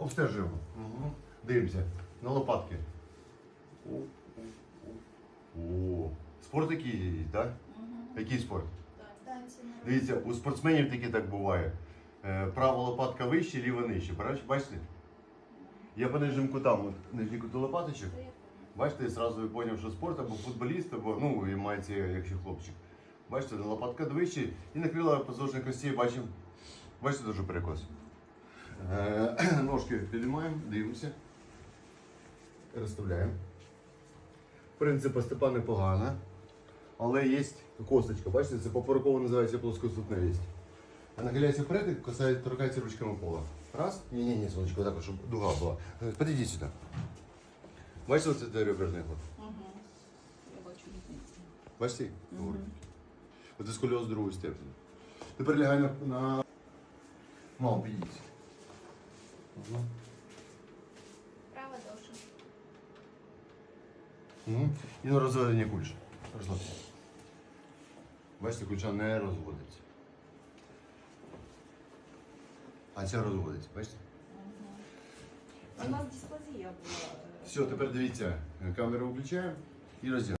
обстежуємо. Угу. Дивимося. На лопатки. О, о, о. О. Спорт який є, так? Який спорт? Дивіться, у спортсменів таки так буває. Е, Права лопатка вище, ліва нижче. Бачите? Я по нижнім кутам, нижній кут лопаточок. Бачите, я одразу зрозумів, що спорт або футболіст, або ну, і мається, якщо хлопчик. Бачите, лопатка вище і накрила позвоночник кості, бачимо. Бачите, дуже перекос. Е, Ножки підіймаємо, дивимося. Розставляємо. Принцип степа непогана. Але є косточка, бачите, це попереково називається плоскоступневість. А нахиляється вперед і касається, торкається ручками пола. Раз. Ні, ні, ні, сонечко, так, щоб дуга була. Е, Подійдіть сюди. Бачите, де реберний ход? Угу. Я бачу. Бачите? Мгм. Оце сколіоз другої степені. Тепер лягай на. Мало підійдіть. Угу. Права довше. Угу. І на розведення кульша. Розслабся. Бачите, кульша не розводиться. А ця розводиться, бачите? Це у нас дисплазія була. е, Все, тепер дивіться, камеру включаємо і розділяємо.